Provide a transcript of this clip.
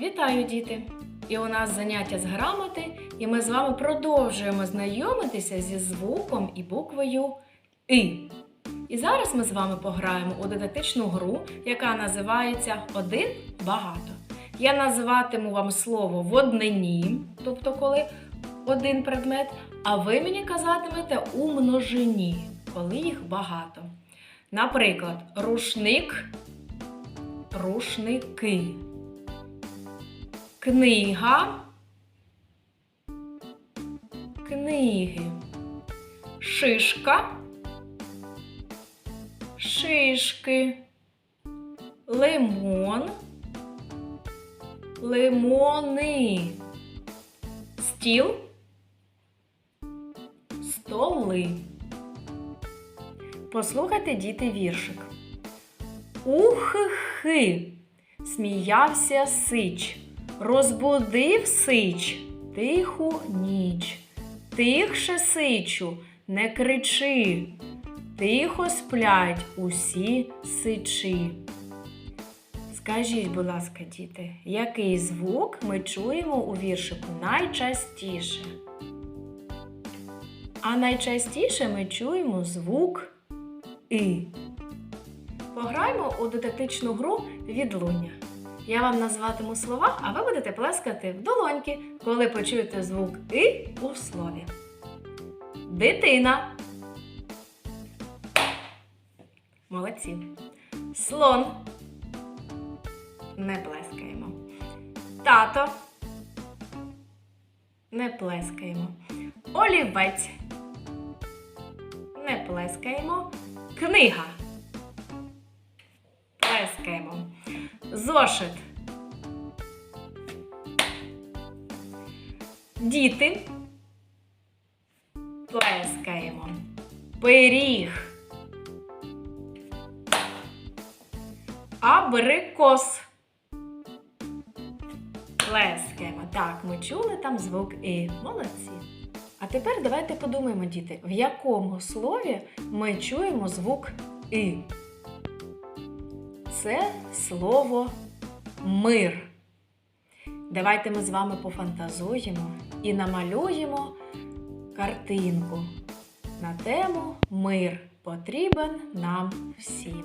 Вітаю, діти! І у нас заняття з грамоти, і ми з вами продовжуємо знайомитися зі звуком і буквою И. І зараз ми з вами пограємо у дидактичну гру, яка називається Один багато. Я називатиму вам слово в однині, тобто коли один предмет, а ви мені казатимете у множині, коли їх багато. Наприклад, рушник, рушники. Книга. Книги. Шишка. Шишки. Лимон. Лимони. Стіл. Столи. Послухайте, діти, віршик. Ухи, сміявся сич, розбудив сич тиху ніч. Тихше сичу, не кричи, тихо сплять усі сичі. Скажіть, будь ласка, діти, який звук ми чуємо у віршику найчастіше? А найчастіше ми чуємо звук И. Пограємо у дидактичну гру відлуння. Я вам назватиму слова, а ви будете плескати в долоньки, коли почуєте звук И у слові. Дитина. Молодці. Слон. Не плескаємо. Тато. Не плескаємо. Олівець. Не плескаємо. Книга. Плескаємо. Зошит. Діти. Плескаємо. Пиріг. Абрикос. Плескаємо. Так, ми чули там звук І. Молодці. А тепер давайте подумаємо, діти, в якому слові ми чуємо звук І. Це слово мир. Давайте ми з вами пофантазуємо і намалюємо картинку на тему Мир потрібен нам всім.